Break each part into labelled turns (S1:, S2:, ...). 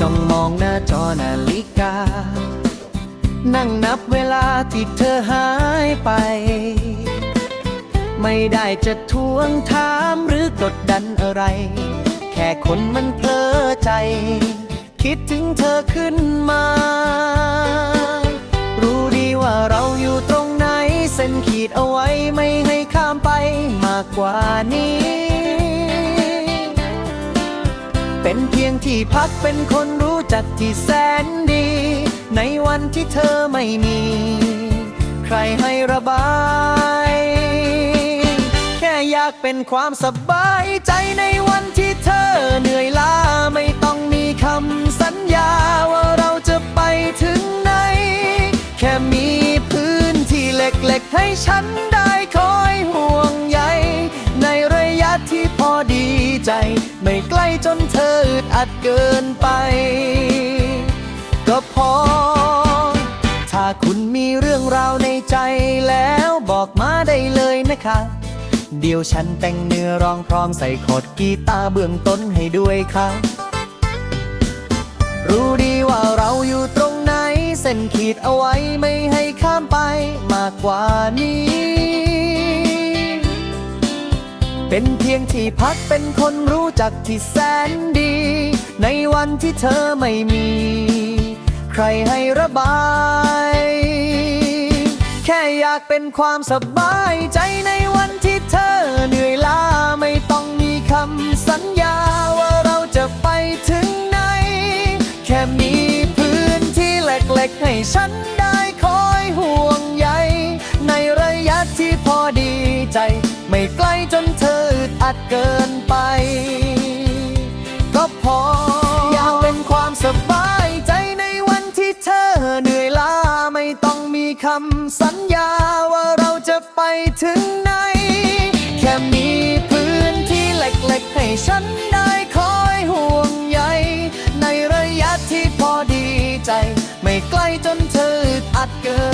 S1: จ้องมองหน้าจอนาฬิกา นั่งนับเวลาที่เธอหายไป ไม่ได้จะทวงถามหรือกดดันอะไร แค่คนมันเพลอใจ คิดถึงเธอขึ้นมา รู้ดีว่าเราอยู่ตรงไหน เส้นขีดเอาไว้ไม่ให้ข้ามไปมากกว่านี้ ที่พักเป็นคนรู้จักที่แสนดี ในวันที่เธอไม่มี ใครให้ระบาย แค่อยากเป็นความสบายใจในวันที่เธอเหนื่อยล้าไม่ต้องมีคำสัญญาว่าเราจะไปถึงไหน แค่มีพื้นที่เล็กๆให้ฉัน ใจ ไม่ใกล้จนเธออึดอัดเกินไป ก็พอ ถ้าคุณมีเรื่องราวในใจแล้วบอกมาได้เลยนะคะ เดี๋ยวฉันแต่งเนื้อร้องพร้อมใส่คอร์ดกีตาร์เบื้องต้นให้ด้วยค่ะ รู้ดีว่าเราอยู่ตรงไหน เส้นขีดเอาไว้ไม่ให้ข้ามไปมากกว่านี้ เป็นเพียงที่พักเป็นคนรู้จักที่แสนดี ในวันที่เธอไม่มี ใครให้ระบาย แค่อยากเป็นความสบายใจในวันที่เธอเหนื่อยล้าไม่ต้องมีคำสัญญาว่าเราจะไปถึงไหน แค่มีพื้นที่เล็กๆให้ฉันได้ อึดอัดเกินไป ก็พอ อยากเป็นความสบายใจในวันที่เธอเหนื่อยล้าไม่ต้องมีคำสัญญาว่าเราจะไปถึงไหน แค่มีพื้นที่เล็กๆ ให้ฉันได้คอยห่วงใยในระยะที่พอดีใจ ไม่ใกล้จนเธออัดเกิน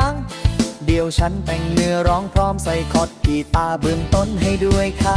S1: เลยนะคะเดี๋ยวฉันแต่งเนื้อร้องพร้อมใส่คอร์ดกีตาร์เบื้องต้นให้ด้วยค่ะ